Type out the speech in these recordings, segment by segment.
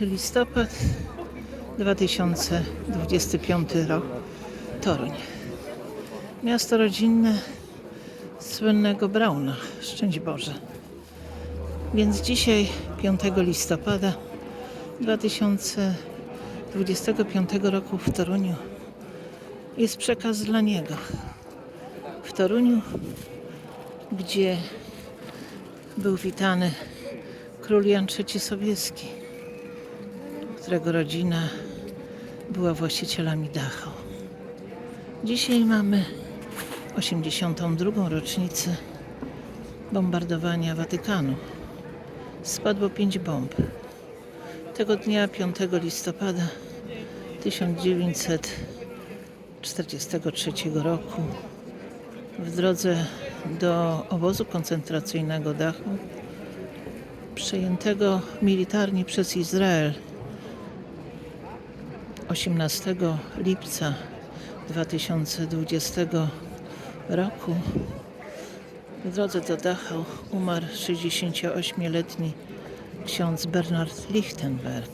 5 listopad 2025 rok. Toruń. Miasto rodzinne słynnego Brauna. Szczęść Boże. Więc dzisiaj, 5 listopada 2025 roku w Toruniu jest przekaz dla niego. W Toruniu, gdzie był witany król Jan III Sobieski, którego rodzina była właścicielami Dachau. Dzisiaj mamy 82. rocznicę bombardowania Watykanu. Spadło pięć bomb. Tego dnia, 5 listopada 1943 roku, w drodze do obozu koncentracyjnego Dachau, przejętego militarnie przez Izrael 18 lipca 2020 roku w drodze do Dachau umarł 68-letni ksiądz Bernard Lichtenberg,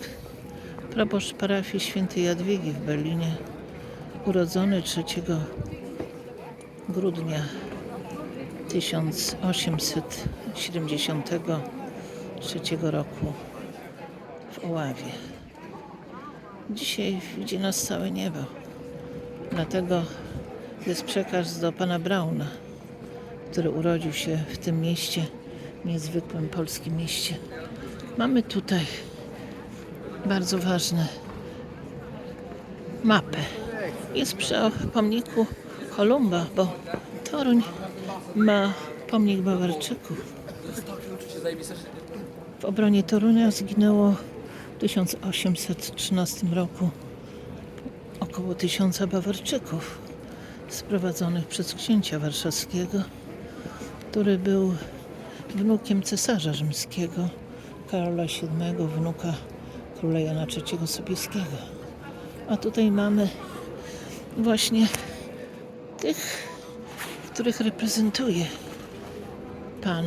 proboszcz parafii świętej Jadwigi w Berlinie, urodzony 3 grudnia 1873 roku w Oławie. Dzisiaj widzi nas całe niebo. Dlatego jest przekaz do pana Brauna, który urodził się w tym mieście, niezwykłym polskim mieście. Mamy tutaj bardzo ważne mapę. Jest przy pomniku Kolumba, bo Toruń ma pomnik Bawarczyków. W obronie Torunia zginęło w 1813 roku około tysiąca Bawarczyków sprowadzonych przez księcia warszawskiego, który był wnukiem cesarza rzymskiego Karola VII, wnuka króla Jana III Sobieskiego. A tutaj mamy właśnie tych, których reprezentuje pan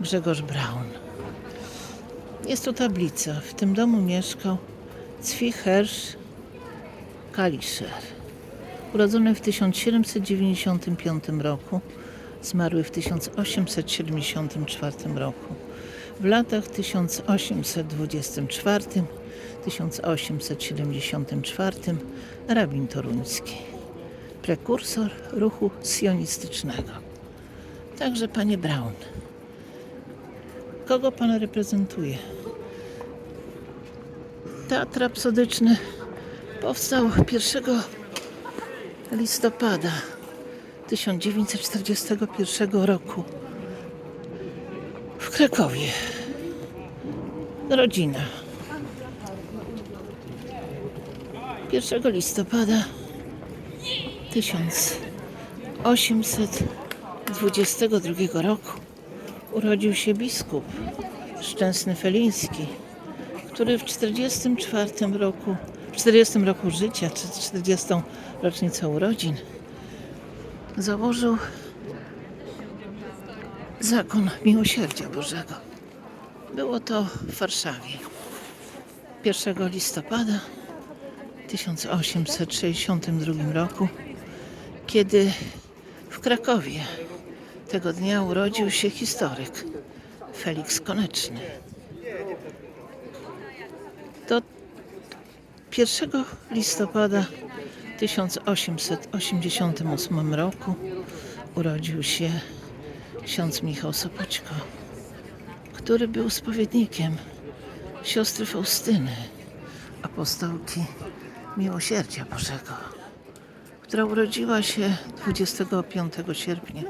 Grzegorz Braun. Jest tu tablica. W tym domu mieszkał Zwi Hersch Kalischer. Urodzony w 1795 roku, zmarły w 1874 roku. W latach 1824-1874 rabin toruński, prekursor ruchu sionistycznego. Także panie Braun, kogo pan reprezentuje? Teatr rapsodyczny powstał 1 listopada 1941 roku w Krakowie. Rodzina. 1 listopada 1822 roku urodził się biskup Szczęsny Feliński, który w 44 roku, w 40 roku życia, czy 40 rocznicę urodzin, założył zakon miłosierdzia Bożego. Było to w Warszawie 1 listopada 1862 roku, kiedy w Krakowie tego dnia urodził się historyk Felix Koneczny. Do 1 listopada 1888 roku urodził się ksiądz Michał Sopoćko, który był spowiednikiem siostry Faustyny, apostołki Miłosierdzia Bożego, która urodziła się 25 sierpnia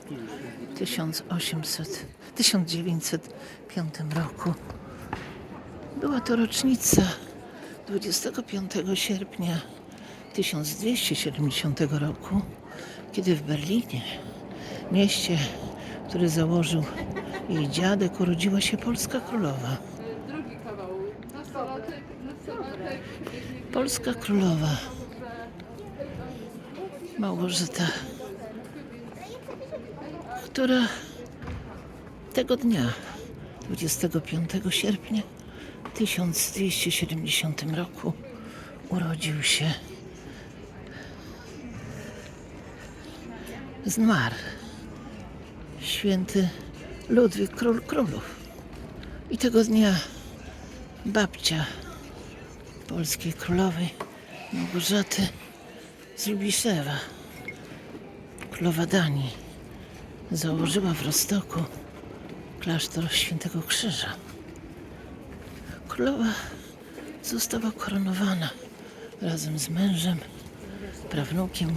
1800, 1905 roku. Była to rocznica 25 sierpnia 1270 roku, kiedy w Berlinie, mieście, który założył jej dziadek, urodziła się polska królowa. Polska królowa Małgorzata, która tego dnia, 25 sierpnia 1270 roku urodził się zmarł święty Ludwik Król Królów. I tego dnia babcia polskiej królowej Małgorzaty z Lubiszewa, królowa Danii, założyła w Rostoku klasztor Świętego Krzyża. Królowa została koronowana razem z mężem, prawnukiem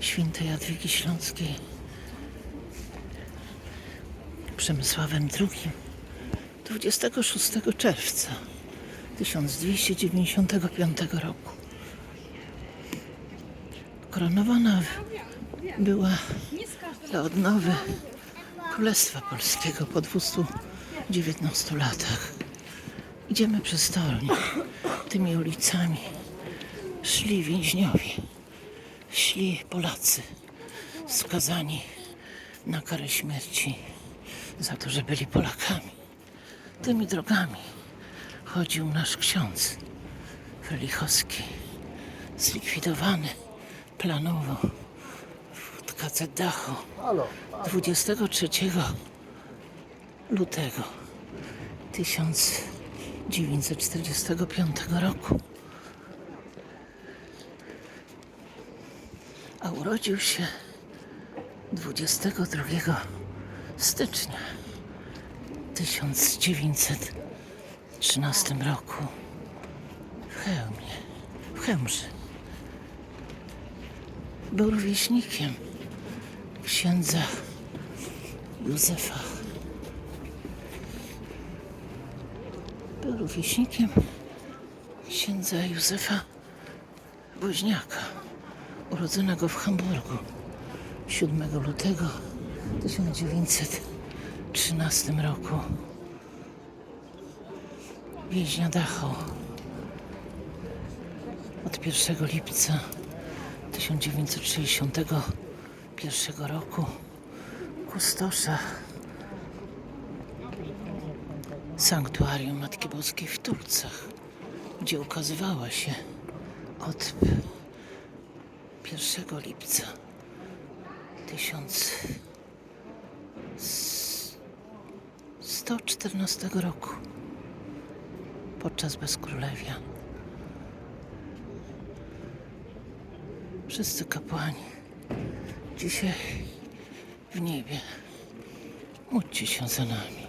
świętej Jadwigi Śląskiej, Przemysławem II 26 czerwca 1295 roku. Koronowana była dla odnowy Królestwa Polskiego po 219 latach. Idziemy przez Toruń, tymi ulicami. Szli więźniowie, szli Polacy skazani na karę śmierci za to, że byli Polakami. Tymi drogami chodził nasz ksiądz Frelichowski, zlikwidowany planowo w KC Dachu 23 lutego 1945 roku. A urodził się 22 stycznia 1913 roku w Chełmie, w Chełmży. Był rówieśnikiem księdza Józefa. Był rówieśnikiem księdza Józefa Woźniaka, urodzonego w Hamburgu 7 lutego 1913 roku. Więźnia Dachau od 1 lipca 1961 roku kustosza sanktuarium Matki Boskiej w Turcach, gdzie ukazywała się od 1 lipca 1114 roku podczas bezkrólewia. Wszyscy kapłani dzisiaj w niebie. Módlcie się za nami.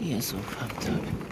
Jezu, ufam Tobie.